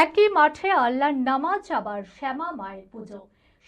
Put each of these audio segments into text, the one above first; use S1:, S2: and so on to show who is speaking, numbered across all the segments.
S1: একই মাঠে আল্লাহর নামাজ আবার শ্যামা মায়ের পুজো।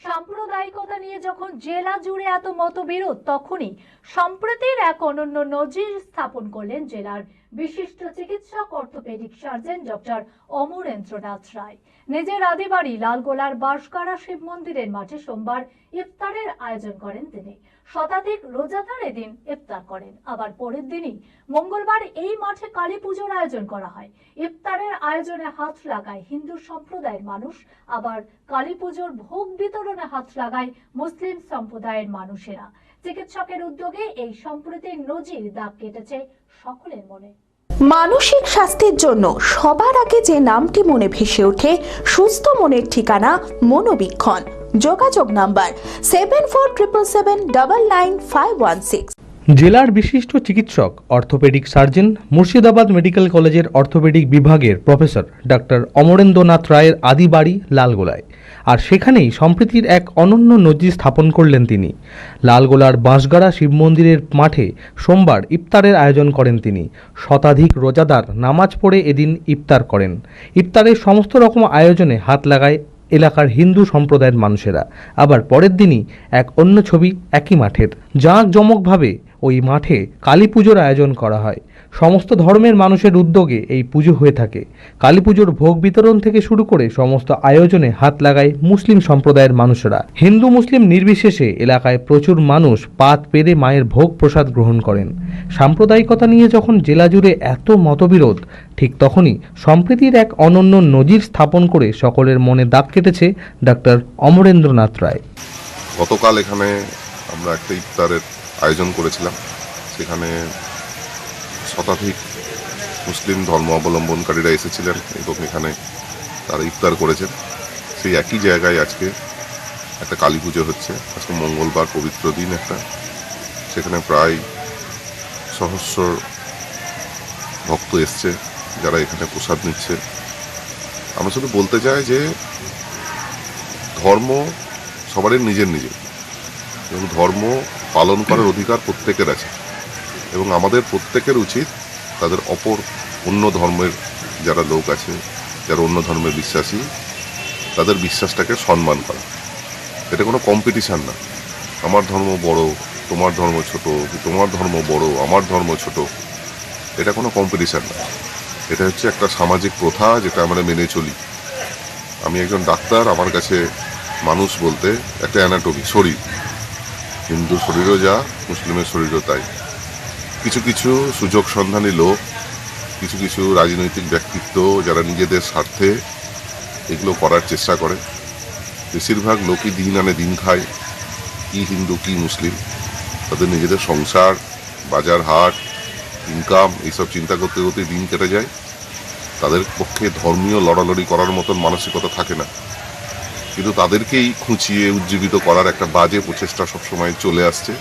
S1: সাম্প্রদায়িকতা নিয়ে যখন জেলা জুড়ে এত মতবিরোধ, তখনই সম্প্রতির এক অনন্য নজির স্থাপন করলেন জেলার বিশিষ্ট চিকিৎসক orthopaedic surgeon doctor Amarendranath Roy. নিজের আদিবাড়ি লালগোলার বাঁশগাড়া শিব মন্দিরের মাঠে সোমবার ইফতারের আয়োজন করেন তিনি। শতাধিক রোজাদার এদিন ইফতার করেন। আবার পরের দিনই মঙ্গলবার এই মাঠে কালী পুজোর আয়োজন করা হয়। ইফতারের আয়োজনে হাত লাগায় হিন্দু সম্প্রদায়ের মানুষ, আবার কালী পুজোর ভোগ বিতরণে হাত লাগায় মুসলিম সম্প্রদায়ের মানুষেরা। চিকিৎসকের উদ্যোগে এই সম্প্রতির নজির দাগ কেটেছে সকলের মনে।
S2: মানসিক স্বাস্থ্যের জন্য সবার আগে যে নামটি মনে ভেসে ওঠে, সুস্থ মনের ঠিকানা মনোবীক্ষণ। যোগাযোগ number seven four triple seven double nine five one six
S3: জেলার বিশিষ্ট চিকিৎসক অর্থোপেডিক সার্জন মুর্শিদাবাদ মেডিকেল কলেজের অর্থোপেডিক বিভাগের প্রফেসর ডাক্তার অমরেন্দ্রনাথ রায়ের আদি বাড়ি লালগোলায়। আর সেখানেই সম্প্রীতির এক অনন্য নজির স্থাপন করলেন তিনি। লালগোলার বাঁশগাড়া শিব মন্দিরের মাঠে সোমবার ইফতারের আয়োজন করেন তিনি। শতাধিক রোজাদার নামাজ পড়ে এদিন ইফতার করেন। ইফতারের সমস্ত রকম আয়োজনে হাত লাগায় এলাকার হিন্দু সম্প্রদায়ের মানুষেরা। আবার পরের দিনই এক অন্য ছবি একই মাঠের। জাঁকজমকভাবে ওই মাঠে কালী পুজোর আয়োজন করা হয়। সমস্ত ধর্মের মানুষের উদ্যোগে এই পুজো হয়ে থাকে। কালী পুজোর ভোগ বিতরণ থেকে শুরু করে সমস্ত আয়োজনে হাত লাগায় মুসলিম সম্প্রদায়ের মানুষেরা। হিন্দু মুসলিম নির্বিশেষে এলাকায় প্রচুর মানুষ পাত পেরে মায়ের ভোগ প্রসাদ গ্রহণ করেন। সাম্প্রদায়িকতা নিয়ে যখন জেলা জুড়ে এত মতবিরোধ, ঠিক তখনই সম্প্রীতির এক অনন্য নজির স্থাপন করে সকলের মনে দাগ কেটেছে ডাক্তার অমরেন্দ্রনাথ রায়।
S4: গতকাল এখানে আমরা একটা ইফতারের আয়োজন করেছিলাম। সেখানে শতাধিক মুসলিম ধর্ম অবলম্বনকারীরা এসেছিলেন এবং এখানে তারা ইফতার করেছেন। সেই একই জায়গায় আজকে একটা কালী পুজো হচ্ছে। আজকে মঙ্গলবার পবিত্র দিন একটা। সেখানে প্রায় সহস্র ভক্ত এসছে, যারা এখানে প্রসাদ নিচ্ছে। আমরা শুধু বলতে চাই যে, ধর্ম সবারই নিজের নিজের। এবং ধর্ম পালন করার অধিকার প্রত্যেকের আছে। এবং আমাদের প্রত্যেকের উচিত তাদের অপর অন্য ধর্মের যারা লোক আছে, যারা অন্য ধর্মের বিশ্বাসী, তাদের বিশ্বাসটাকে সম্মান করা। এটা কোনো কম্পিটিশান না। আমার ধর্ম বড়, তোমার ধর্ম ছোট, তোমার ধর্ম বড়, আমার ধর্ম ছোট। এটা কোনো কম্পিটিশান না। এটা হচ্ছে একটা সামাজিক প্রথা যেটা আমরা মেনে চলি। আমি একজন ডাক্তার, আমার কাছে মানুষ বলতে একটা অ্যানাটমি শরীর। হিন্দু শরীরও যা, মুসলিমের শরীরও তাই। কিছু কিছু সুযোগ সন্ধানী লোক, কিছু কিছু রাজনৈতিক ব্যক্তিত্ব যারা নিজেদের স্বার্থে এগুলো করার চেষ্টা করে। বেশিরভাগ লোকই দিন আনে দিন খায়, কি হিন্দু, কি মুসলিম। তাদের নিজেদের সংসার, বাজার হাট ইনকাম এইসব চিন্তা করতে করতে দিন কেটে যায়। তাদের পক্ষে ধর্মীয় লড়ালড়ি করার মতন মানসিকতা থাকে না। কিন্তু তাদেরকেই খুঁচিয়ে উজ্জীবিত করার একটা বাজে প্রচেষ্টা সবসময় চলে আসছে।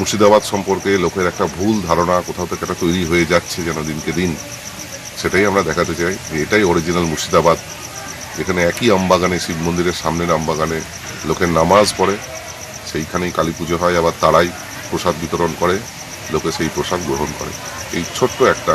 S4: মুর্শিদাবাদ সম্পর্কে লোকের একটা ভুল ধারণা, কোথাও থেকে একটা তৈরি হয়ে যাচ্ছে যেন দিনকে দিন, সেটাই আমরা দেখাতে চাই যে এটাই অরিজিনাল মুর্শিদাবাদ। এখানে একই আমবাগানে, শিব মন্দিরের সামনের আমবাগানে লোকের নামাজ পড়ে, সেইখানেই কালী পুজো হয়, আবার তারাই প্রসাদ বিতরণ করে, লোকে সেই প্রসাদ গ্রহণ করে। এই ছোট্ট একটা